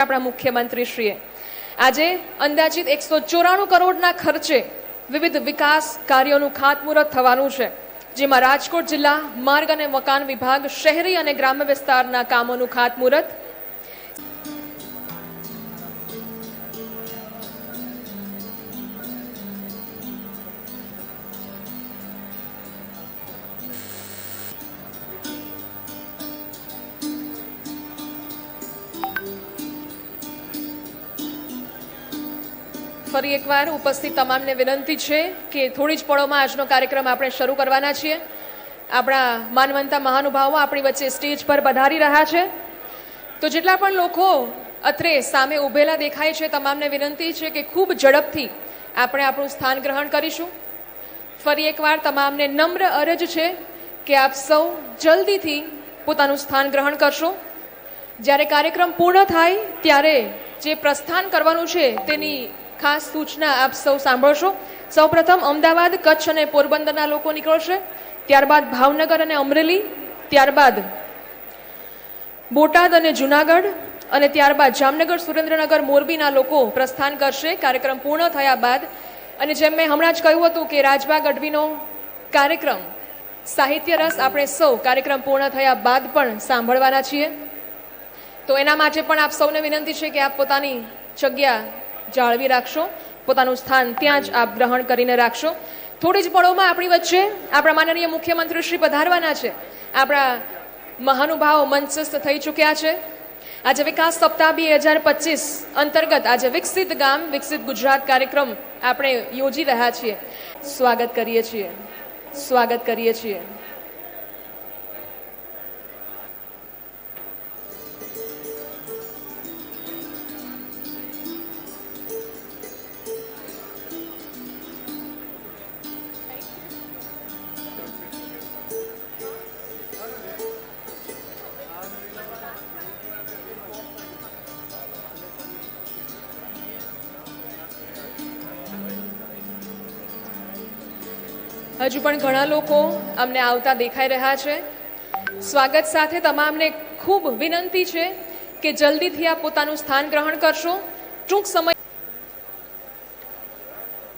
આપણા મુખ્યમંત્રીશ્રીએ. આજે અંદાજિત એકસો ચોરાણું કરોડના ખર્ચે વિવિધ વિકાસ કાર્યોનું ખાતમુહૂર્ત થવાનું છે, જેમાં રાજકોટ જિલ્લા માર્ગ અને મકાન વિભાગ શહેરી અને ગ્રામ્ય વિસ્તારના કામોનું ખાતમુહૂર્ત ફરી એકવાર ઉપસ્થિત તમામને વિનંતી છે કે થોડી જ પળોમાં આજનો કાર્યક્રમ આપણે શરૂ કરવાના છીએ. આપણા માનવંતા મહાનુભાવો આપણી વચ્ચે સ્ટેજ પર પધારી રહ્યા છે. તો જેટલા પણ લોકો અત્રે સામે ઊભેલા દેખાય છે, તમામને વિનંતી છે કે ખૂબ ઝડપથી આપણે આપણું સ્થાન ગ્રહણ કરીશું. ફરી એકવાર તમામને નમ્ર અરજ છે કે આપ સૌ જલ્દીથી પોતાનું સ્થાન ગ્રહણ કરશો. જ્યારે કાર્યક્રમ પૂર્ણ થાય, ત્યારે જે પ્રસ્થાન કરવાનું છે તેની ખાસ સૂચના આપ સૌ સાંભળશો. સૌપ્રથમ અમદાવાદ, કચ્છ અને પોરબંદરના લોકો નીકળશે. ત્યારબાદ ભાવનગર અને અમરેલી, ત્યારબાદ બોટાદ અને જુનાગઢ અને ત્યારબાદ જામનગર, સુરેન્દ્રનગર, મોરબીના લોકો પ્રસ્થાન કરશે. કાર્યક્રમ પૂર્ણ થયા બાદ અને જેમ મેં હમણાં જ કહ્યું હતું કે રાજબા ગઢવીનો કાર્યક્રમ, સાહિત્ય રસ આપણે સૌ કાર્યક્રમ પૂર્ણ થયા બાદ પણ સાંભળવાના છીએ. તો એના માટે પણ આપ સૌને વિનંતી છે કે આપ પોતાની જગ્યા જાળવી રાખશો, પોતાનું સ્થાન ત્યાં જ આપ ગ્રહણ કરીને રાખશો. થોડી જ પળોમાં આપણી વચ્ચે આપણા માનનીય મુખ્યમંત્રી શ્રી પધારવાના છે. આપણા મહાનુભાવો મંચસ્થ થઈ ચૂક્યા છે. આજે વિકાસ સપ્તાહ બે હજાર પચીસ અંતર્ગત આજે વિકસિત ગામ, વિકસિત ગુજરાત કાર્યક્રમ આપણે યોજી રહ્યા છીએ. સ્વાગત કરીએ છીએ. સ્વાગત કરીએ છીએ. હજુ પણ ઘણા લોકો અમને આવતા દેખાઈ રહ્યા છે. સ્વાગત સાથે તમામને ખૂબ વિનંતી છે કે જલ્દીથી આપ પોતાનું સ્થાન ગ્રહણ કરશો. ટૂંક સમય